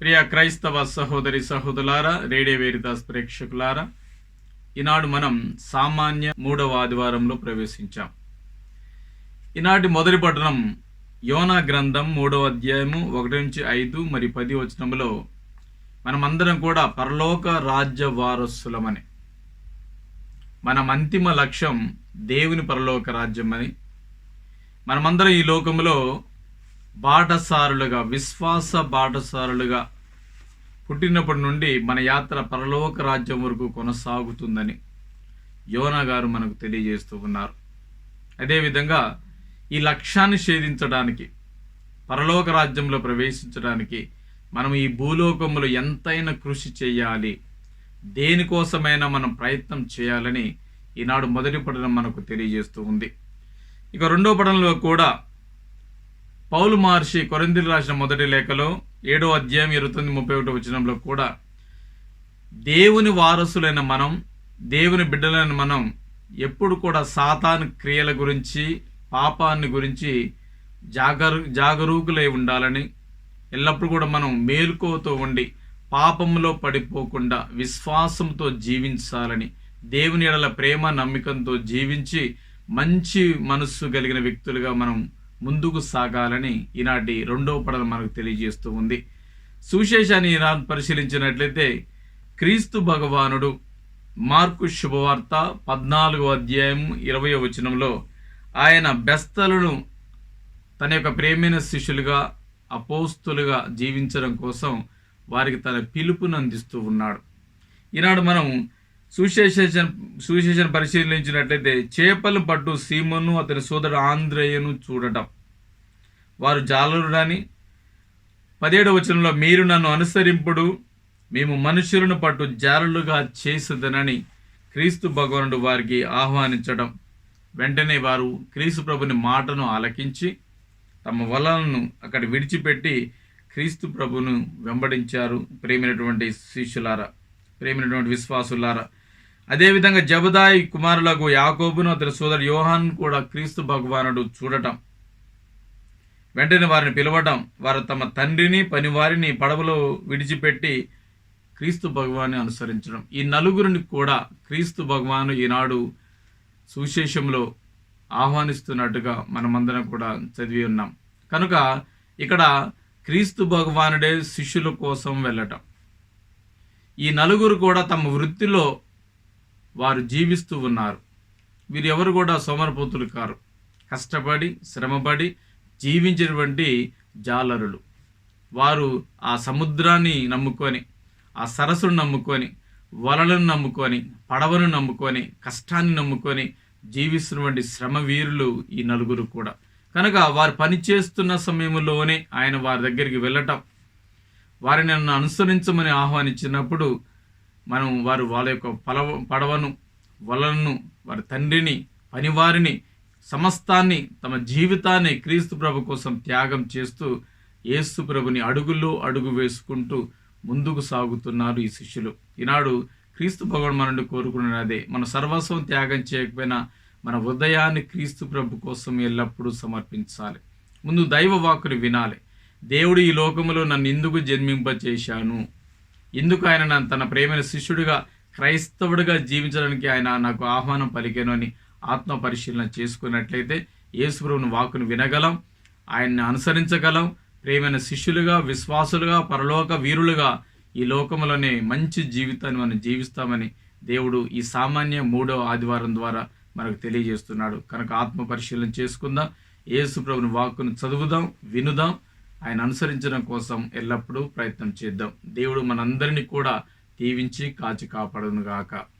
ప్రియ క్రైస్తవ సహోదరి సహోదరులారా రేడియో వేరిదాస్ ప్రేక్షకులారా ఈనాడు మనం సామాన్య మూడవ ఆదివారంలో ప్రవేశించాం. ఈనాటి మొదటి పట్టణం యోనా గ్రంథం మూడవ అధ్యాయము ఒకటి నుంచి ఐదు మరి పది వచనంలో మనమందరం కూడా పరలోక రాజ్య వారసులమని. మనం అంతిమ లక్ష్యం దేవుని పరలోక రాజ్యం అని మనమందరం ఈ లోకంలో బాటసారులుగా విశ్వాస బాటసారులుగా పుట్టినప్పటి నుండి మన యాత్ర పరలోక రాజ్యం వరకు కొనసాగుతుందని యోనా గారు మనకు తెలియజేస్తూ ఉన్నారు. అదేవిధంగా ఈ లక్ష్యాన్ని ఛేదించడానికి పరలోక రాజ్యంలో ప్రవేశించడానికి మనం ఈ భూలోకంలో ఎంతైనా కృషి చేయాలి. దేనికోసమైనా మనం ప్రయత్నం చేయాలని ఈనాడు మొదటి పఠనం మనకు తెలియజేస్తూ ఉంది. ఇక రెండో పఠనంలో కూడా పౌలు మహర్షి కొరిందులు రాసిన మొదటి లేఖలో ఏడో అధ్యాయం ఇరవై తొమ్మిది ముప్పై ఒకటి వచ్చినంలో కూడా దేవుని వారసులైన మనం దేవుని బిడ్డలైన మనం ఎప్పుడు కూడా సాతాను క్రియల గురించి పాపాన్ని గురించి జాగరు జాగరూకులై ఉండాలని ఎల్లప్పుడూ కూడా మనం మేలుకోతో ఉండి పాపంలో పడిపోకుండా విశ్వాసంతో జీవించాలని దేవుని ఎడల ప్రేమ నమ్మకంతో జీవించి మంచి మనస్సు కలిగిన వ్యక్తులుగా మనం ముందుకు సాగాలని ఈనాటి రెండవ పడలు మనకు తెలియజేస్తూ ఉంది. సువిశేషాన్ని ఈనాడు పరిశీలించినట్లయితే క్రీస్తు భగవానుడు మార్కు శుభవార్త పద్నాలుగో అధ్యాయం ఇరవై వచనంలో ఆయన బెస్తలను తన యొక్క ప్రేమైన శిష్యులుగా అపోస్తులుగా జీవించడం కోసం వారికి తన పిలుపును అందిస్తూ ఉన్నాడు. ఈనాడు మనం సుశేషన్ సుశేషన్ పరిశీలించినట్లయితే చేపలు పట్టు సీమను అతని సోదరుడు ఆంధ్రయ్యను చూడటం. వారు జాలరుడని పదిహేడు వచనంలో మీరు నన్ను అనుసరింపుడు మేము మనుషులను పట్టు జారులుగా చేసేదనని క్రీస్తు భగవానుడు వారికి ఆహ్వానించడం వెంటనే వారు క్రీస్తు ప్రభుని మాటను ఆలకించి తమ వలలను అక్కడ విడిచిపెట్టి క్రీస్తు ప్రభును వెంబడించారు. ప్రేమైనటువంటి శిష్యులారా ప్రేమైనటువంటి విశ్వాసులారా అదేవిధంగా జబదాయి కుమారులకు యాకోబును అతని సోదరు యోహాన్ కూడా క్రీస్తు భగవానుడు చూడటం. వెంటనే వారిని పిలవటం వారు తమ తండ్రిని పనివారిని పడవలో విడిచిపెట్టి క్రీస్తు భగవాన్ని అనుసరించడం. ఈ నలుగురిని కూడా క్రీస్తు భగవాను ఈనాడు సువిశేషంలో ఆహ్వానిస్తున్నట్టుగా మనమందరం కూడా చదివి ఉన్నాం. కనుక ఇక్కడ క్రీస్తు భగవానుడే శిష్యుల కోసం వెళ్ళటం. ఈ నలుగురు కూడా తమ వృత్తిలో వారు జీవిస్తూ ఉన్నారు. వీరు ఎవరు కూడా సోమరపోతులు కారు. కష్టపడి శ్రమపడి జీవించినటువంటి జాలరులు. వారు ఆ సముద్రాన్ని నమ్ముకొని ఆ సరస్సును నమ్ముకొని వలలను నమ్ముకొని పడవను నమ్ముకొని కష్టాన్ని నమ్ముకొని జీవిస్తున్నటువంటి శ్రమ వీరులు ఈ నలుగురు కూడా. కనుక వారు పనిచేస్తున్న సమయంలోనే ఆయన వారి దగ్గరికి వెళ్ళటం వారిని నన్ను అనుసరించమని ఆహ్వానించినప్పుడు మనం వారు వాళ్ళ యొక్క పలవ పడవను వలలను వారి తండ్రిని పనివారిని సమస్తాన్ని తమ జీవితాన్ని క్రీస్తు ప్రభు కోసం త్యాగం చేస్తూ యేసు ప్రభుని అడుగుల్లో అడుగు వేసుకుంటూ ముందుకు సాగుతున్నారు ఈ శిష్యులు. ఈనాడు క్రీస్తు భగవాన్ మనల్ని కోరుకున్న అదే. మన సర్వస్వం త్యాగం చేయకపోయినా మన హృదయాన్ని క్రీస్తు ప్రభు కోసం ఎల్లప్పుడూ సమర్పించాలి. ముందు దైవ వాక్కుని వినాలి. దేవుడు ఈ లోకములో నన్ను ఎందుకు జన్మింపచేశాను? ఎందుకు ఆయన నన్ను తన ప్రేమైన శిష్యుడిగా క్రైస్తవుడిగా జీవించడానికి ఆయన నాకు ఆహ్వానం పలికాను అని ఆత్మ పరిశీలన చేసుకున్నట్లయితే యేసుప్రభుని వాకును వినగలం ఆయన్ని అనుసరించగలం. ప్రేమైన శిష్యులుగా విశ్వాసులుగా పరలోక వీరులుగా ఈ లోకంలోనే మంచి జీవితాన్ని మనం జీవిస్తామని దేవుడు ఈ సామాన్య మూడో ఆదివారం ద్వారా మనకు తెలియజేస్తున్నాడు. కనుక ఆత్మ పరిశీలన చేసుకుందాం. యేసు ప్రభుని వాక్కును చదువుదాం వినుదాం. ఆయన అనుసరించడం కోసం ఎల్లప్పుడూ ప్రయత్నం చేద్దాం. దేవుడు మనందరినీ కూడా దీవించి కాచి కాపాడును గాక.